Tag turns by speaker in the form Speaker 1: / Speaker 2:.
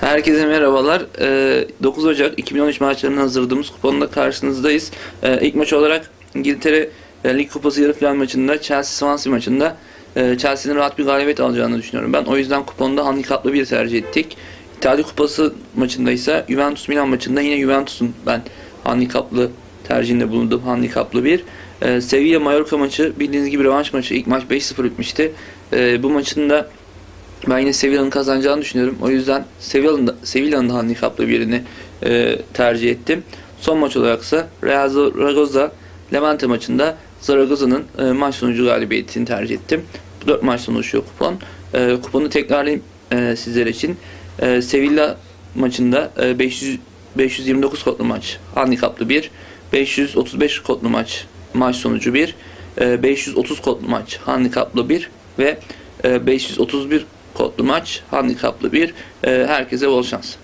Speaker 1: Herkese merhabalar. Ee, 9 Ocak 2013 maçlarına hazırladığımız kuponla karşınızdayız. Ee, ilk maç olarak İngiltere e, Lig Kupası yarı final maçında Chelsea-Swansea maçında e, Chelsea'nin rahat bir galibiyet alacağını düşünüyorum ben. O yüzden kuponda handikaplı bir tercih ettik. İtalya Kupası maçında ise Juventus Milan maçında yine Juventus'un ben handikaplı tercihinde bulundum. Handikaplı bir. E, Sevilla Mallorca maçı bildiğiniz gibi rövanş maçı. İlk maç 5-0 bitmişti. Bu maçın da ben yine Sevilla'nın kazanacağını düşünüyorum. O yüzden Sevilla'nın da, Sevilla'nın da handikaplı birini e, tercih ettim. Son maç olaraksa Real Zaragoza Levante maçında Zaragoza'nın e, maç sonucu galibiyetini tercih ettim. Bu dört maçtan oluşuyor kupon. E, kuponu tekrarlayayım e, sizler için. E, Sevilla maçında e, 500 529 kodlu maç handikaplı 1. 535 kodlu maç maç sonucu 1. E, 530 kodlu maç handikaplı 1 ve e, 531 kodlu maç handikaplı 1. E, herkese bol şans.